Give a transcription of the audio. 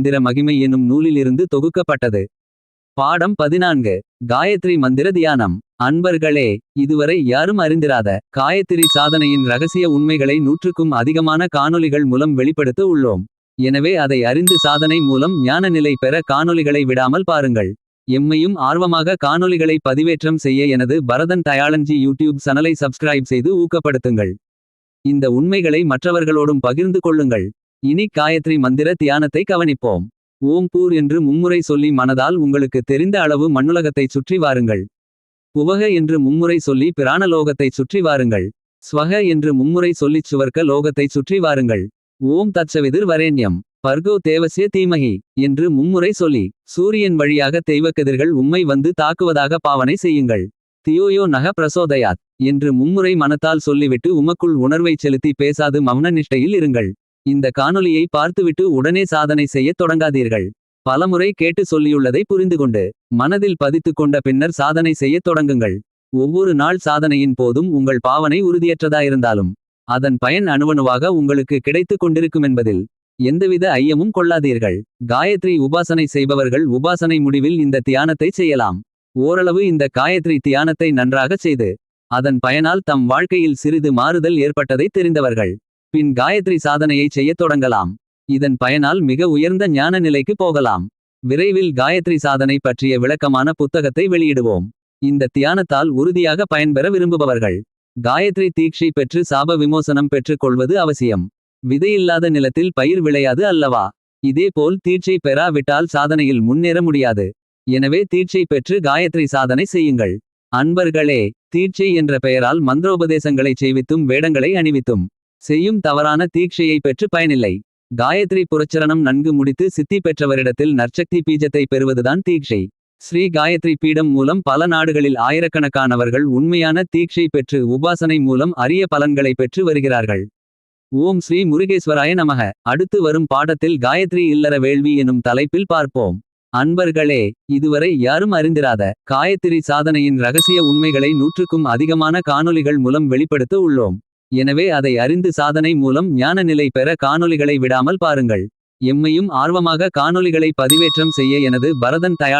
மந்திர மகிமை என்னும் நூலிலிருந்து தொகுக்கப்பட்டது. பாடம் பதினான்கு. காயத்ரி மந்திர தியானம். அன்பர்களே இதுவரை யாரும் அறிந்திராத காயத்ரி சாதனையின் ரகசிய உண்மைகளை நூற்றுக்கும் அதிகமான காணொளிகள் மூலம் வெளிப்படுத்த உள்ளோம். எனவே அதை அறிந்து சாதனை மூலம் ஞான நிலை பெற காணொளிகளை விடாமல் பாருங்கள். எம்மையும் ஆர்வமாக காணொளிகளை பதிவேற்றம் செய்ய எனது பரதன் தயாளன்ஜி யூடியூப் சேனலை சப்ஸ்கிரைப் செய்து ஊக்கப்படுத்துங்கள். இந்த உண்மைகளை மற்றவர்களோடும் பகிர்ந்து கொள்ளுங்கள். இனி காயத்ரி மந்திர தியானத்தை கவனிப்போம். ஓம் பூர் என்று மும்முறை சொல்லி மனதால் உங்களுக்கு தெரிந்த அளவு மண்ணுலகத்தை சுற்றி வாருங்கள். உவக என்று மும்முறை சொல்லி பிராணலோகத்தை சுற்றி வாருங்கள். ஸ்வக என்று மும்முறை சொல்லிச் சுவர்க்க லோகத்தைச் சுற்றி வாருங்கள். ஓம் தச்சவிதிர் வரேண்யம். பர்கோ தேவசிய தீமகி என்று மும்முறை சொல்லி சூரியன் வழியாக தெய்வக்கதிர்கள் உம்மை வந்து தாக்குவதாக பாவனை செய்யுங்கள். தியோயோ நக பிரசோதயாத் என்று மும்முறை மனத்தால் சொல்லிவிட்டு உமக்குள் உணர்வைச் செலுத்தி பேசாது மௌன நிஷ்டையில் இருங்கள். இந்த காணொளியை பார்த்துவிட்டு உடனே சாதனை செய்யத் தொடங்காதீர்கள். பலமுறை கேட்டு சொல்லியுள்ளதை புரிந்துகொண்டு மனதில் பதித்துக் கொண்ட பின்னர் சாதனை செய்யத் தொடங்குங்கள். ஒவ்வொரு நாள் சாதனையின் போதும் உங்கள் பாவனை உறுதியற்றதாயிருந்தாலும் அதன் பயன் அணுவணுவாக உங்களுக்கு கிடைத்துக் கொண்டிருக்குமென்பதில் எந்தவித ஐயமும் கொள்ளாதீர்கள். காயத்ரி உபாசனை செய்பவர்கள் உபாசனை முடிவில் இந்த தியானத்தை செய்யலாம். ஓரளவு இந்த காயத்ரி தியானத்தை நன்றாகச் செய்து அதன் பயனால் தம் வாழ்க்கையில் சிறிது மாறுதல் ஏற்பட்டதை தெரிந்தவர்கள். பின் காயத்ரி சாதனையை செய்யத் தொடங்கலாம். இதன் பயனால் மிக உயர்ந்த ஞான நிலைக்கு போகலாம். விரைவில் காயத்ரி சாதனை பற்றிய விளக்கமான புத்தகத்தை வெளியிடுவோம். இந்த தியானத்தால் உறுதியாக பயன்பெற விரும்புபவர்கள். காயத்ரி தீட்சை பெற்று சாப விமோசனம் பெற்றுக் கொள்வது அவசியம். விதையில்லாத நிலத்தில் பயிர் விளையாது அல்லவா? இதேபோல் தீட்சை பெறாவிட்டால் சாதனையில் முன்னேற முடியாது. எனவே தீட்சை பெற்று காயத்ரி சாதனை செய்யுங்கள். அன்பர்களே தீட்சை என்ற பெயரால் மந்திரோபதேசங்களைச் செய்வித்தும் வேடங்களை அணிவித்தும். செய்யும் தவறான தீட்சையை பெற்று பயனில்லை. காயத்ரி புரச்சரணம் நன்கு முடித்து சித்தி பெற்றவரிடத்தில் நற்சக்தி பீஜத்தை பெறுவதுதான் தீட்சை. ஸ்ரீ காயத்ரி பீடம் மூலம் பல நாடுகளில் ஆயிரக்கணக்கானவர்கள் உண்மையான தீட்சை பெற்று உபாசனை மூலம் அரிய பலன்களை பெற்று வருகிறார்கள். ஓம் ஸ்ரீ முருகேஸ்வராய நமக. அடுத்து வரும் பாடத்தில் காயத்ரி இல்லற வேள்வி எனும் தலைப்பில் பார்ப்போம். அன்பர்களே இதுவரை யாரும் அறிந்திராத காயத்ரி சாதனையின் ரகசிய உண்மைகளை நூற்றுக்கும் அதிகமான காணொளிகள் மூலம் வெளிப்படுத்த உள்ளோம். எனவே அதை அறிந்து சாதனை மூலம் ஞான நிலை பெற காணொளிகளை விடாமல் பாருங்கள். எம்மையும் ஆர்வமாக காணொளிகளை பதிவேற்றம் செய்ய எனது பரதன் தயாள